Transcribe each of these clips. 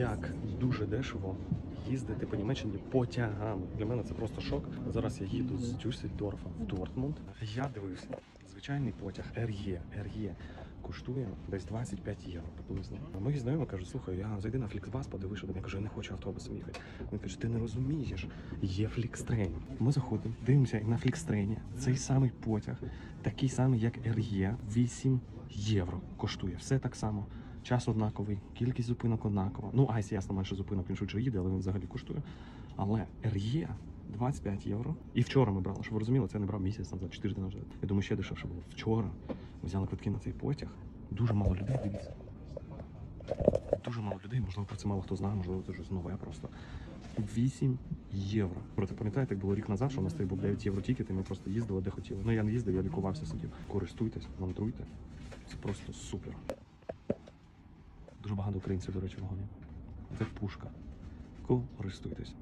як дуже дешево їздити по Німеччині потягами. Для мене це просто шок. Зараз я їду з Дюссельдорфа в Дортмунд. Я дивився, звичайний потяг РЄ, РЄ коштує десь 25 євро приблизно. Мої знайомі кажуть, слухай, я зайди на Фліксбас, подивись, що там. Я кажу, я не хочу автобусом їхати. Він каже, ти не розумієш, є Флікстрейн. Ми заходимо, дивимося на Флікстрейні. Цей самий потяг, такий самий, як РЄ, 8 євро коштує. Все так само. Час однаковий, кількість зупинок однакова. Ну, Айс, ясно, менше зупинок, він швидше їде, але він взагалі коштує. Але РЄ 25 євро. І вчора ми брали, щоб ви розуміли, це не брав місяць назад, 4 дні назад. Я думаю, ще дешевше було. Вчора ми взяли квитки на цей потяг. Дуже мало людей, дивіться. Дуже мало людей, можливо, про це мало хто знає, можливо, це щось нове просто. 8 євро. Проте пам'ятаєте, як було рік назад, що у нас був 9 євро тікет, і ми просто їздили де хотіли. Ну я не їздив, я лікувався сидів. Користуйтесь, мандруйте. Це просто супер. Багато українців, до речі, в вагоні. Це пушка. Користуйтесь.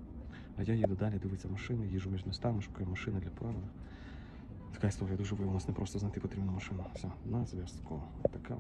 А я їду далі, дивиться машини, їжу між містами, шукаю машини для поранених. Така історія дуже виявилась, не просто знайти потрібну машину. Все, на зв'язку. Така.